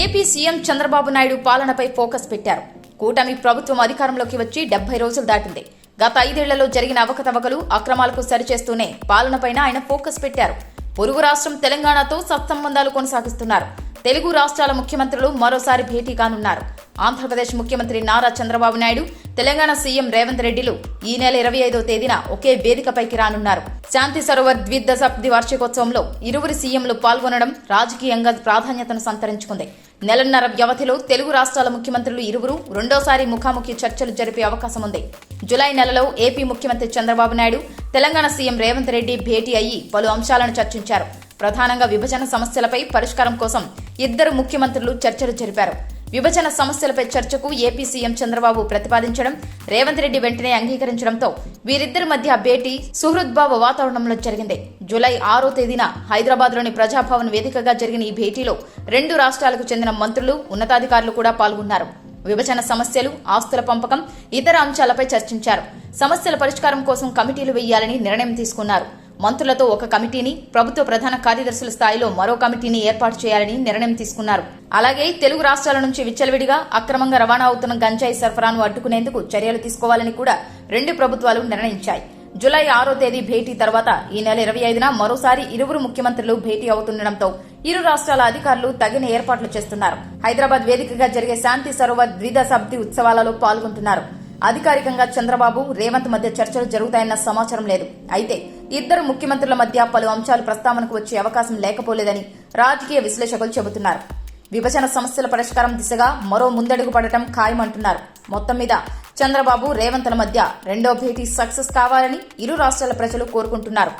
AP CM Chandrababu Naidu పాలనపై focus పెట్టారు. కూటమి ప్రభుత్వం అధికారంలోకి వచ్చి డెబ్బై రోజులు దాటింది. గత ఐదేళ్ళలో జరిగిన అవకతవకలు అక్రమాలకు సరిచేస్తూనే పాలనపైన ఆయన ఫోకస్ పెట్టారు. పొరుగు రాష్ట్రం తెలంగాణతో సత్సంబంధాలు కొనసాగిస్తున్నారు. తెలుగు రాష్ట్రాల ముఖ్యమంత్రులు మరోసారి భేటీ కానున్నారు. ఆంధ్రప్రదేశ్ ముఖ్యమంత్రి నారా చంద్రబాబు నాయుడు తెలంగాణ సీఎం రేవంత్ రెడ్డిలు ఈ నెల ఇరవై ఐదో తేదీన ఒకే వేదికపైకి రానున్నారు. శాంతి సరోవర్ ద్విదశాబ్ది వార్షికోత్సవంలో ఇరువురి సీఎంలు పాల్గొనడం రాజకీయంగా ప్రాధాన్యతను సంతరించుకుంది. నెలన్నర వ్యవధిలో తెలుగు రాష్ట్రాల ముఖ్యమంత్రులు ఇరువురు రెండోసారి ముఖాముఖి చర్చలు జరిపే అవకాశం ఉంది. జులై నెలలో ఏపీ ముఖ్యమంత్రి చంద్రబాబు నాయుడు తెలంగాణ సీఎం రేవంత్ రెడ్డి భేటీ అయ్యి పలు అంశాలను చర్చించారు. ప్రధానంగా విభజన సమస్యలపై పరిష్కారం కోసం ఇద్దరు ముఖ్యమంత్రులు చర్చలు జరిపారు. విభజన సమస్యలపై చర్చకు ఏపీ సీఎం చంద్రబాబు ప్రతిపాదించడం రేవంత్ రెడ్డి వెంటనే అంగీకరించడంతో వీరిద్దరి మధ్య భేటీ సుహృద్భావ వాతావరణంలో జరిగింది. జూలై ఆరో తేదీన హైదరాబాద్లోని ప్రజాభవన్ వేదికగా జరిగిన ఈ భేటీలో రెండు రాష్ట్రాలకు చెందిన మంత్రులు ఉన్నతాధికారులు కూడా పాల్గొన్నారు. విభజన సమస్యలు ఆస్తుల పంపకం ఇతర అంశాలపై చర్చించారు. సమస్యల పరిష్కారం కోసం కమిటీలు వేయాలని నిర్ణయం తీసుకున్నారు. మంత్రులతో ఒక కమిటీని ప్రభుత్వ ప్రధాన కార్యదర్శుల స్థాయిలో మరో కమిటీని ఏర్పాటు చేయాలని నిర్ణయం తీసుకున్నారు. అలాగే తెలుగు రాష్ట్రాల నుంచి విచ్చలవిడిగా అక్రమంగా రవాణా అవుతున్న గంజాయి సరఫరాను అడ్డుకునేందుకు చర్యలు తీసుకోవాలని కూడా రెండు ప్రభుత్వాలు నిర్ణయించాయి. జులై ఆరో తేదీ భేటీ తర్వాత ఈ నెల ఇరవై ఐదున మరోసారి ఇరువురు ముఖ్యమంత్రులు భేటీ అవుతుండటంతో ఇరు రాష్ట్రాల అధికారులు తగిన ఏర్పాట్లు చేస్తున్నారు. హైదరాబాద్ వేదికగా జరిగే శాంతి సరోవర్ ద్విదశాబ్ది ఉత్సవాలలో పాల్గొంటున్నారు. అధికారికంగా చంద్రబాబు రేవంత్ మధ్య చర్చలు జరుగుతాయన్న సమాచారం లేదు. అయితే ఇద్దరు ముఖ్యమంత్రుల మధ్య పలు అంశాలు ప్రస్తావనకు వచ్చే అవకాశం లేకపోలేదని రాజకీయ విశ్లేషకులు చెబుతున్నారు. విభజన సమస్యల పరిష్కారం దిశగా మరో ముందడుగు పడటం ఖాయమంటున్నారు. మొత్తం మీద చంద్రబాబు రేవంత్ల మధ్య రెండో భేటీ సక్సెస్ కావాలని ఇరు రాష్ట్రాల ప్రజలు కోరుకుంటున్నారు.